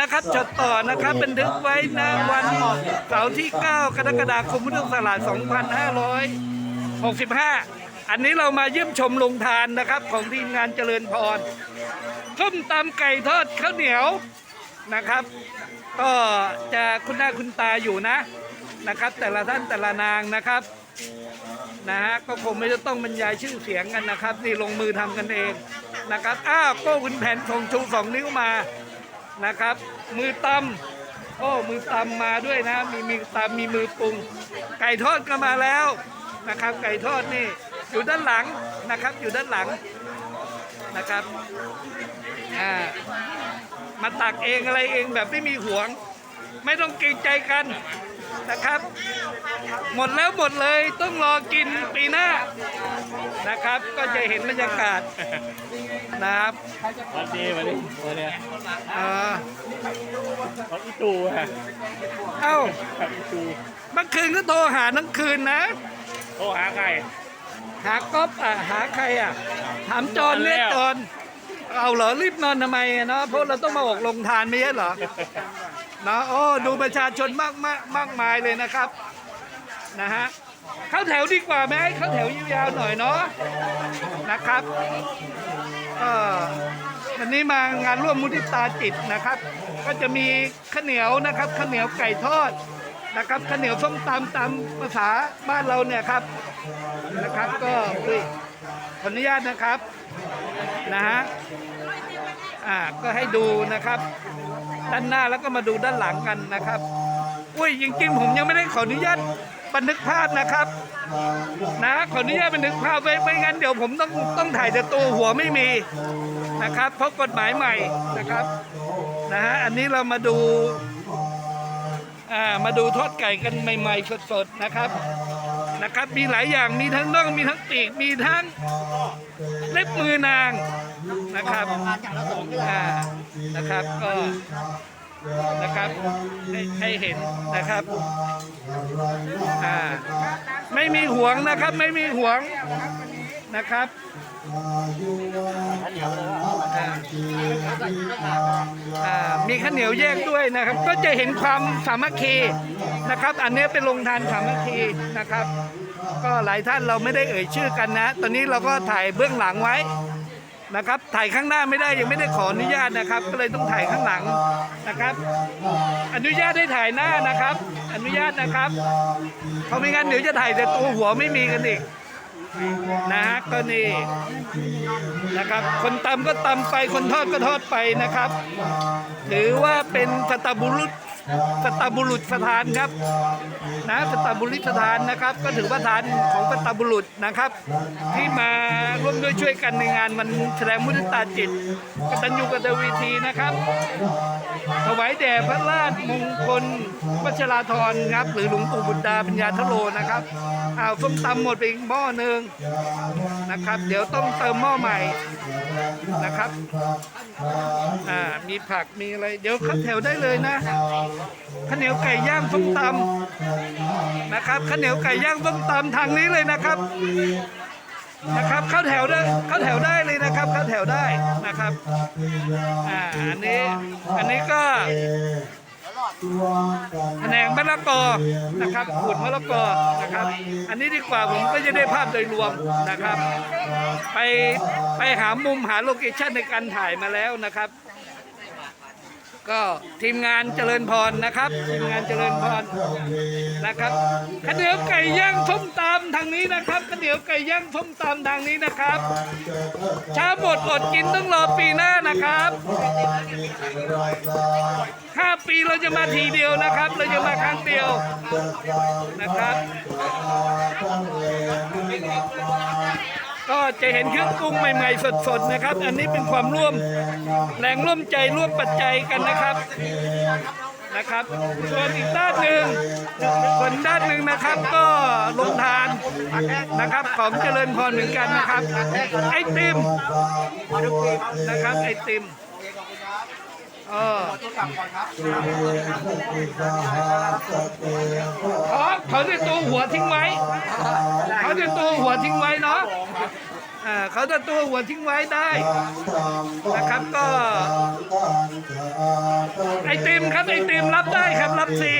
นะครับจดต่อนะครับบันทึกไว้นะวันเสาร์ที่ 9 กรกฎาคมพุทธศักราช2565 อันนี้เรามาเยี่ยมชมโรงทานนะครับ ของทีมงานเจริญพรส้มตำไก่ทอดข้าวเหนียวนะครับ ก็จะคุณหน้าคุณตาอยู่นะนะครับ แต่ละท่านแต่ละนางนะครับนะฮะก็คงไม่จะต้องบรรยายชื่อเสียงกันนะครับ นี่ลงมือทำกันเองนะครับอ้าวก้คุณแผนส่งชูสองนิ้วมา นะครับ มือตำโอ้มือตำมาด้วยนะ มีมีตำมีมือปรุง ไก่ทอดก็มาแล้วนะครับ ไก่ทอดนี่อยู่ด้านหลังนะครับ อยู่ด้านหลังนะครับอ่ามาตักเองอะไรเองแบบไม่มีห่วง ไม่ต้องเกรงใจกันนะครับ หมดแล้วหมดเลยต้องรอกินปีหน้านะครับ ก็จะเห็นบรรยากาศ นะครับวันดีวันนี้วันนี้เอ่อเขาอีตูฮะเอ้าอีตูเมื่อคืนก็โทรหาทั้งคืนนะ โทรหาใคร หาก๊อฟอะหาใครอะ ถามจอนเรียกจอนเอาเหรอรีบนอนทำไมอะเนาะเพราะเราต้องมาออกลงทานไม่ใช่เหรอเนาะโอ้ดูประชาชนมากมากมากมายเลยนะครับนะฮะเข้าแถวดีกว่าไหมเข้าแถวยาวๆหน่อยเนาะนะครับ ก็วันนี้มางานร่วมมุทิตาจิตนะครับ ก็จะมีข้าวเหนียวนะครับข้าวเหนียวไก่ทอดนะครับข้าวเหนียวส้มตำตามภาษาบ้านเราเนี่ยครับนะครับ ก็อุ้ยขออนุญาตนะครับนะฮะอ่าก็ให้ดูนะครับ ด้านหน้าแล้วก็มาดูด้านหลังกันนะครับ อุ้ยจริงๆผมยังไม่ได้ขออนุญาต บันทึกภาพนะครับนะขออนุญาตบันทึกภาพไว้ไม่งั้นเดี๋ยวผมต้องต้องถ่ายแต่ตัวหัวไม่มีนะครับ เพราะกฎหมายใหม่นะครับนะฮะอันนี้เรามาดูอ่ามาดูทอดไก่กันใหม่ ๆ สดๆนะครับนะครับ มีหลายอย่างมีทั้งน่องมีทั้งปีกมีทั้งเล็บมือนางนะครับอ่านะครับก็ นะครับให้ให้เห็นนะครับอ่าไม่มีห่วงนะครับ ไม่มีห่วงนะครับอ่าอ่ามีข้าวเหนียวแยกด้วยนะครับ ก็จะเห็นความสามัคคีนะครับ อันนี้เป็นโรงทานสามัคคีนะครับ ก็หลายท่านเราไม่ได้เอ่ยชื่อกันนะ ตอนนี้เราก็ถ่ายเบื้องหลังไว้ นะครับ ถ่ายข้างหน้าไม่ได้ยังไม่ได้ขออนุญาตนะครับ ก็เลยต้องถ่ายข้างหลังนะครับ อนุญาตให้ถ่ายหน้านะครับ อนุญาตนะครับเพราะไม่งั้นเดี๋ยวจะถ่ายแต่ตัวหัวไม่มีกันอีกนะฮะก็นี่นะครับ คนตำก็ตำไปคนทอดก็ทอดไปนะครับ ถือว่าเป็นสตบุรุษ สตบุรุษสถานครับนะสตบุรุษสถานนะครับ ก็ถือว่าทานของสตบุรุษนะครับ ที่มาร่วมด้วยช่วยกันในงานมันแสดงมุทิตาจิตกตัญญูกตเวทีนะครับ ถวายแด่พระราชมงคลวัชราธรครับ หรือหลวงปู่บุตรดาปัญญาทโลนะครับอ้าวส้มตำหมดไปอีกหม้อหนึ่งนะครับ เดี๋ยวต้องเติมหม้อใหม่นะครับ อ่า มีผักมีอะไร เดี๋ยวเข้าแถวได้เลยนะข้าวเหนียวไก่ย่างส้มตำนะครับข้าวเหนียวไก่ย่างส้มตำทางนี้เลยนะครับ นะครับเข้าแถวได้เข้าแถวได้เลยนะครับเข้าแถวได้นะครับอ่าอันนี้อันนี้ก็ แผนงมะละกอนะครับขูดมะละกอนะครับ อันนี้ดีกว่าผมก็จะได้ภาพโดยรวมนะครับ ไปไปหามุมหาโลเคชั่นในการถ่ายมาแล้วนะครับ ก็ทีมงานเจริญพรนะครับ ทีมงานเจริญพร นะครับข้าวเหนียวไก่ย่างส้มตำทางนี้นะครับข้าวเหนียวไก่ย่างส้มตำทางนี้นะครับช้าหมดอดกินต้องรอปีหน้านะครับห้าปีเราจะมาทีเดียวนะครับ เราจะมาครั้งเดียวนะครับก็จะเห็นเครื่องปรุงใหม่ ๆ สดๆนะครับ อันนี้เป็นความร่วมแรงร่วมใจร่วมปัจจัยกันนะครับ นะครับ ส่วนอีกด้านหนึ่งส่วนด้านหนึ่งนะครับก็ลงทานนะครับของเจริญพรเหมือนกันนะครับ ไอติมนะครับไอติมเออขอเขาจะตัวหัวทิ้งไว้เขาจะตัวหัวทิ้งไว้เนาะ เขาจะตัวหัวทิ้งไว้ได้นะครับก็ไอติมครับไอติมรับได้ครับรับฟรี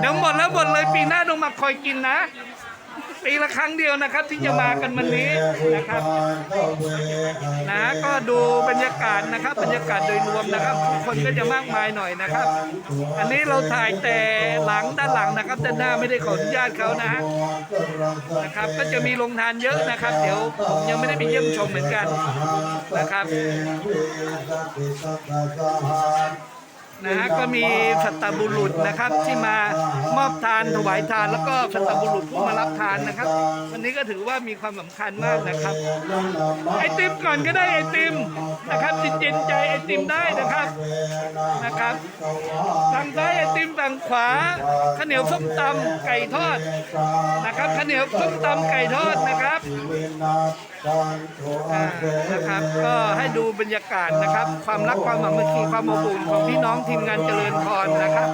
เดี๋ยวหมดแล้วหมดเลยปีหน้าต้องมาคอยกินนะ ปีละครั้งเดียวนะครับที่จะมากันวันนี้นะครับนะก็ดูบรรยากาศนะครับ บรรยากาศโดยรวมนะครับผู้คนก็จะมากมายหน่อยนะครับ อันนี้เราถ่ายแต่หลังด้านหลังนะครับด้านหน้าไม่ได้ขออนุญาตเขานะนะครับ ก็จะมีโรงทานเยอะนะครับ เดี๋ยวผมยังไม่ได้ไปเยี่ยมชมเหมือนกันนะครับ นะฮะก็มีสัตบุรุษนะครับที่มามอบทานถวายทานแล้วก็สัตบุรุษผู้มารับทานนะครับ วันนี้ก็ถือว่ามีความสำคัญมากนะครับ ไอติมก่อนก็ได้ไอติมนะครับจิตเย็นใจไอติมได้นะครับนะครับทางซ้ายไอติมฝั่งขวาข้าวเหนียวส้มตำไก่ทอดนะครับข้าวเหนียวส้มตำไก่ทอดนะครับ อ่านะครับ ก็ให้ดูบรรยากาศนะครับ ความรักความสามัคคีความอบอุ่นของพี่น้องทีมงานเจริญพรนะครับ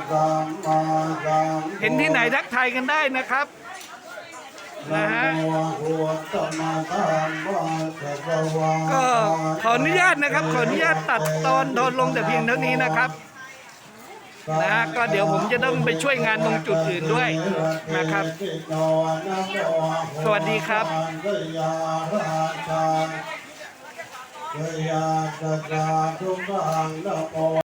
เห็นที่ไหนทักทายกันได้นะครับนะฮะก็ขออนุญาตนะครับ ขออนุญาตตัดตอนโดนลงแต่เพียงเท่านี้นะครับ นะก็เดี๋ยวผมจะต้องไปช่วยงานตรงจุดอื่นด้วยนะครับ สวัสดีครับยาตาทุกขังละโ